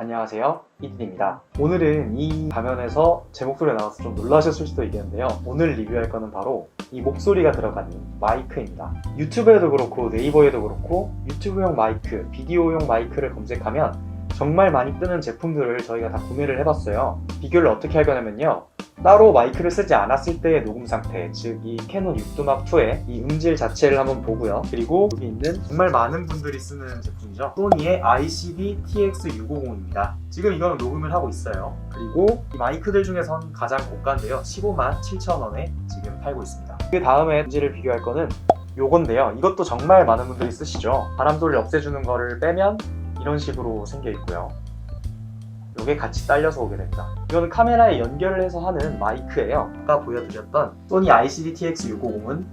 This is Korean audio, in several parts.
안녕하세요. 이딘입니다. 오늘은 이 화면에서 제 목소리가 나와서 좀 놀라셨을 수도 있겠는데요. 오늘 리뷰할 거는 바로 이 목소리가 들어가는 마이크입니다. 유튜브에도 그렇고 네이버에도 그렇고 유튜브용 마이크, 비디오용 마이크를 검색하면 정말 많이 뜨는 제품들을 저희가 다 구매를 해봤어요. 비교를 어떻게 할 거냐면요. 따로 마이크를 쓰지 않았을 때의 녹음 상태, 즉 이 캐논 6도막2의 이 음질 자체를 한번 보고요. 그리고 여기 있는 정말 많은 분들이 쓰는 제품이죠. 소니의 ICD TX650입니다. 지금 이거는 녹음을 하고 있어요. 그리고 이 마이크들 중에선 가장 고가인데요. 15만 7천원에 지금 팔고 있습니다. 그 다음에 음질을 비교할 거는 요건데요. 이것도 정말 많은 분들이 쓰시죠. 바람소리 없애주는 거를 빼면 이런 식으로 생겨 있고요. 이게 같이 딸려서 오게 됩니다. 이거는 카메라에 연결을 해서 하는 마이크예요. 아까 보여드렸던 소니 ICD TX650은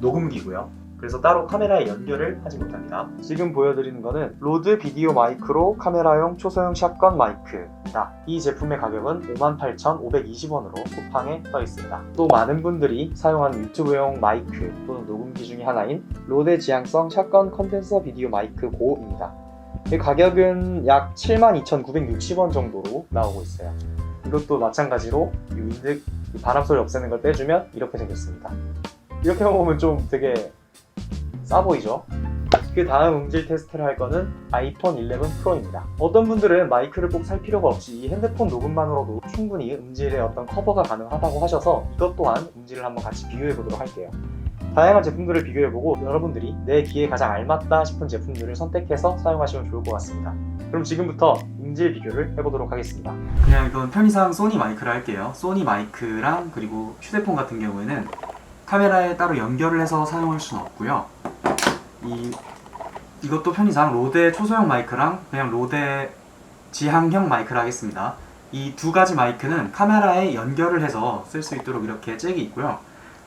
녹음기고요. 그래서 따로 카메라에 연결을 하지 못합니다. 지금 보여드리는 거는 로드 비디오 마이크로 카메라용 초소형 샷건 마이크입니다. 이 제품의 가격은 58,520원으로 쿠팡에 떠 있습니다. 또 많은 분들이 사용하는 유튜브용 마이크 또는 녹음기 중에 하나인 로데 지향성 샷건 컨덴서 비디오 마이크 고입니다. 이 가격은 약 72,960원 정도로 나오고 있어요. 이것도 마찬가지로 이 윈드 이 바람소리 없애는 걸 빼주면 이렇게 생겼습니다. 이렇게 보면 좀 되게 싸 보이죠? 그 다음 음질 테스트를 할 거는 아이폰 11 프로입니다. 어떤 분들은 마이크를 꼭 살 필요가 없이 이 핸드폰 녹음만으로도 충분히 음질의 어떤 커버가 가능하다고 하셔서 이것 또한 음질을 한번 같이 비교해 보도록 할게요. 다양한 제품들을 비교해보고 여러분들이 내 귀에 가장 알맞다 싶은 제품들을 선택해서 사용하시면 좋을 것 같습니다. 그럼 지금부터 음질 비교를 해보도록 하겠습니다. 그냥 이건 편의상 소니 마이크를 할게요. 소니 마이크랑 그리고 휴대폰 같은 경우에는 카메라에 따로 연결을 해서 사용할 수는 없고요. 이 이것도 편의상 로데 초소형 마이크랑 그냥 로데 지향형 마이크를 하겠습니다. 이 두 가지 마이크는 카메라에 연결을 해서 쓸 수 있도록 이렇게 잭이 있고요.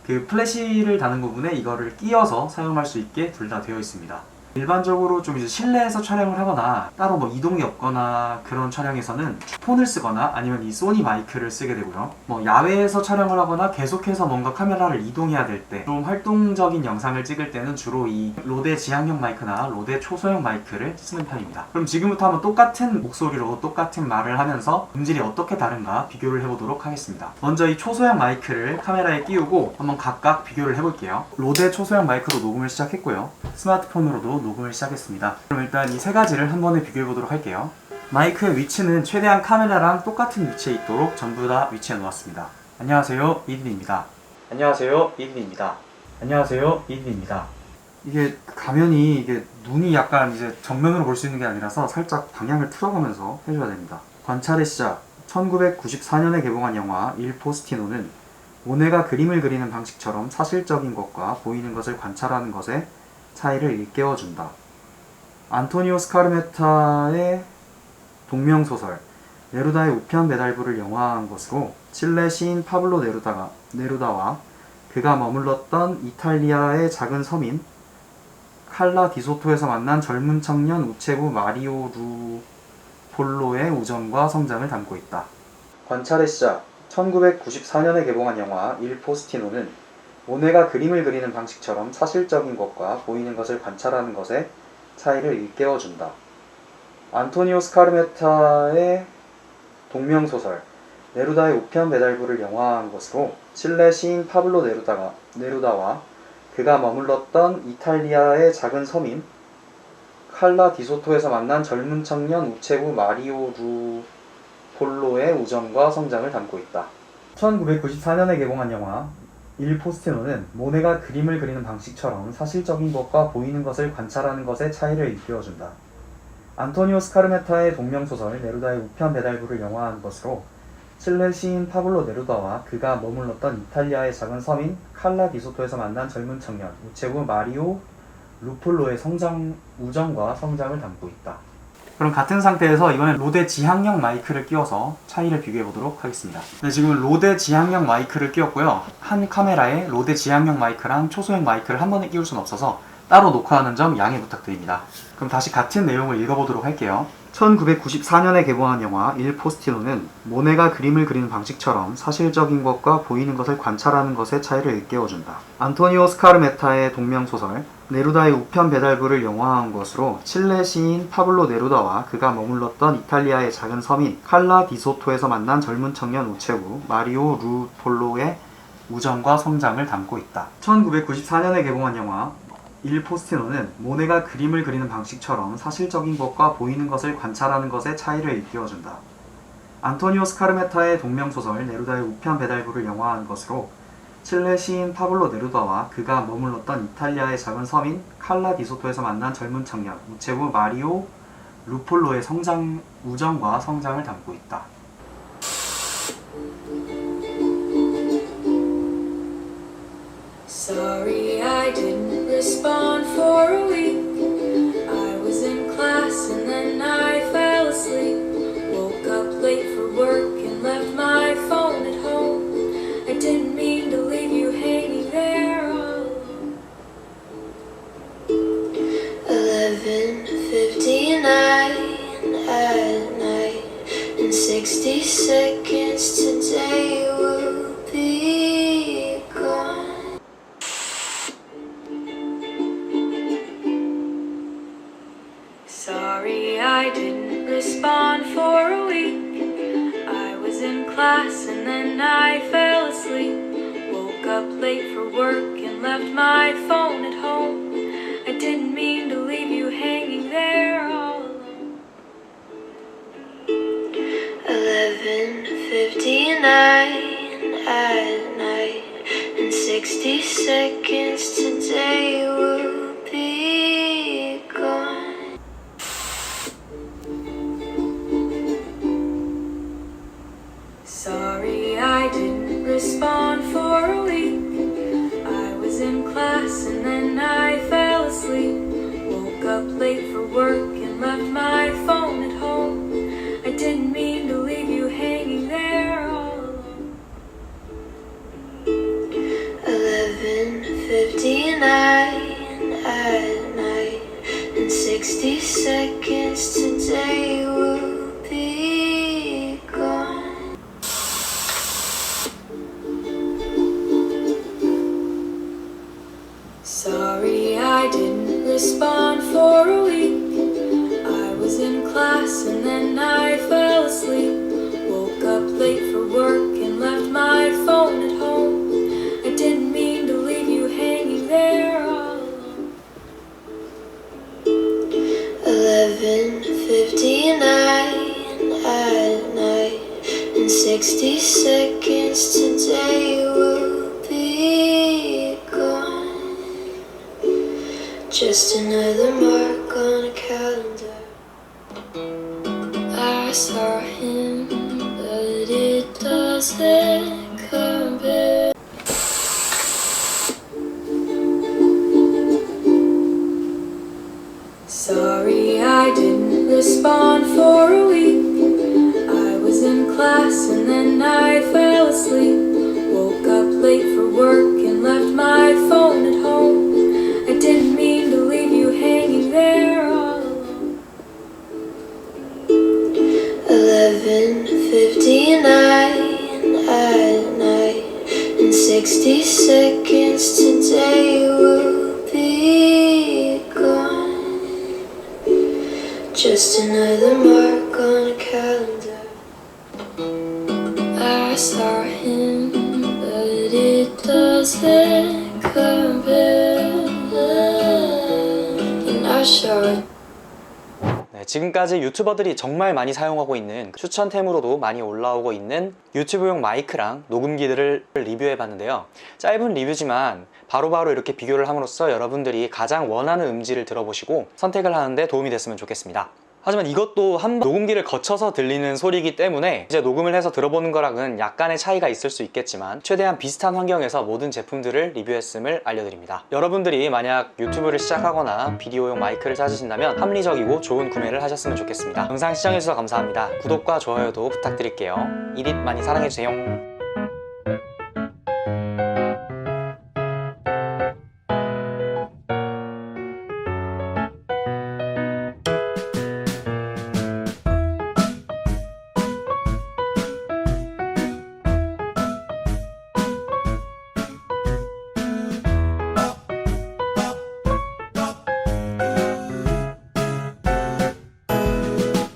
그 플래시를 다는 부분에 이거를 끼워서 사용할 수 있게 둘 다 되어 있습니다. 일반적으로 좀 이제 실내에서 촬영을 하거나 따로 뭐 이동이 없거나 그런 촬영에서는 폰을 쓰거나 아니면 이 소니 마이크를 쓰게 되고요. 뭐 야외에서 촬영을 하거나 계속해서 뭔가 카메라를 이동해야 될 때 좀 활동적인 영상을 찍을 때는 주로 이 로데 지향형 마이크나 로데 초소형 마이크를 쓰는 편입니다. 그럼 지금부터 한번 똑같은 목소리로 똑같은 말을 하면서 음질이 어떻게 다른가 비교를 해보도록 하겠습니다. 먼저 이 초소형 마이크를 카메라에 끼우고 한번 각각 비교를 해볼게요. 로데 초소형 마이크로 녹음을 시작했고요. 스마트폰으로도 녹음을 시작했습니다. 그럼 일단 이 세 가지를 한 번에 비교해 보도록 할게요. 마이크의 위치는 최대한 카메라랑 똑같은 위치에 있도록 전부 다 위치해 놓았습니다. 안녕하세요, 이딘입니다. 안녕하세요, 이딘입니다. 안녕하세요, 이딘입니다. 이게 가면이 이게 눈이 약간 이제 정면으로 볼 수 있는 게 아니라서 살짝 방향을 틀어가면서 해줘야 됩니다. 관찰의 시작. 1994년에 개봉한 영화 일 포스티노는 모네가 그림을 그리는 방식처럼 사실적인 것과 보이는 것을 관찰하는 것에 차이를 일깨워준다. 안토니오 스카르메타의 동명소설 네루다의 우편 배달부를 영화한 것으로 칠레 시인 파블로 네루다가, 네루다와 그가 머물렀던 이탈리아의 작은 섬인 칼라 디소토에서 만난 젊은 청년 우체부 마리오 루폴로의 우정과 성장을 담고 있다. 관찰의 시작 1994년에 개봉한 영화 일 포스티노는 모네가 그림을 그리는 방식처럼 사실적인 것과 보이는 것을 관찰하는 것에 차이를 일깨워준다. 안토니오 스카르메타의 동명소설 네루다의 우편 배달부를 영화한 것으로 칠레 시인 파블로 네루다가, 네루다와 그가 머물렀던 이탈리아의 작은 섬인 칼라 디소토에서 만난 젊은 청년 우체부 마리오 루폴로의 우정과 성장을 담고 있다. 1994년에 개봉한 영화 일 포스티노는 모네가 그림을 그리는 방식처럼 사실적인 것과 보이는 것을 관찰하는 것의 차이를 일깨워준다. 안토니오 스카르메타의 동명소설 네루다의 우편 배달부를 영화한 것으로 칠레 시인 파블로 네루다와 그가 머물렀던 이탈리아의 작은 섬인 칼라 디소토에서 만난 젊은 청년 우체부 마리오 루폴로의 성장 우정과 성장을 담고 있다. 그럼 같은 상태에서 이번엔 로데 지향형 마이크를 끼워서 차이를 비교해 보도록 하겠습니다. 네, 지금 로데 지향형 마이크를 끼웠고요. 한 카메라에 로데 지향형 마이크랑 초소형 마이크를 한 번에 끼울 수는 없어서 따로 녹화하는 점 양해 부탁드립니다. 그럼 다시 같은 내용을 읽어보도록 할게요. 1994년에 개봉한 영화 일 포스티노는 모네가 그림을 그리는 방식처럼 사실적인 것과 보이는 것을 관찰하는 것의 차이를 일깨워준다. 안토니오 스카르메타의 동명소설 네루다의 우편 배달부를 영화화한 것으로 칠레 시인 파블로 네루다와 그가 머물렀던 이탈리아의 작은 섬인 칼라 디소토에서 만난 젊은 청년 우체부 마리오 루폴로의 우정과 성장을 담고 있다. 1994년에 개봉한 영화 일 포스티노는 모네가 그림을 그리는 방식처럼 사실적인 것과 보이는 것을 관찰하는 것의 차이를 일깨워준다. 안토니오 스카르메타의 동명소설 네루다의 우편 배달부를 영화한 것으로 칠레 시인 파블로 네루다와 그가 머물렀던 이탈리아의 작은 섬인 칼라 디소토에서 만난 젊은 청년 우체부 마리오 루폴로의 성장, 우정과 성장을 담고 있다. Sorry I didn't respond for a week. I was in class and then I fell asleep. Woke up late for work and left my phone at home. I didn't mean to leave you hanging there alone. Eleven fifty nine at night and sixty seconds today respond for a week. I was in class and then I fell asleep. Woke up late for work and left my phone at home. I didn't mean to leave you hanging there all alone. Eleven fifty nine at night and sixty seconds 60 seconds today. Seconds today will be gone. Just another mark on a calendar. I saw him, but it doesn't compare. Sorry I didn't respond for nine at night and sixty seconds today will be gone. Just another mark on a calendar. I saw him, but it doesn't compare. And I 네, 지금까지 유튜버들이 정말 많이 사용하고 있는 추천템으로도 많이 올라오고 있는 유튜브용 마이크랑 녹음기들을 리뷰해 봤는데요. 짧은 리뷰지만 바로바로 이렇게 비교를 함으로써 여러분들이 가장 원하는 음질을 들어보시고 선택을 하는데 도움이 됐으면 좋겠습니다. 하지만 이것도 한번 녹음기를 거쳐서 들리는 소리이기 때문에 이제 녹음을 해서 들어보는 거랑은 약간의 차이가 있을 수 있겠지만 최대한 비슷한 환경에서 모든 제품들을 리뷰했음을 알려드립니다. 여러분들이 만약 유튜브를 시작하거나 비디오용 마이크를 찾으신다면 합리적이고 좋은 구매를 하셨으면 좋겠습니다. 영상 시청해주셔서 감사합니다. 구독과 좋아요도 부탁드릴게요. 이릿 많이 사랑해주세요.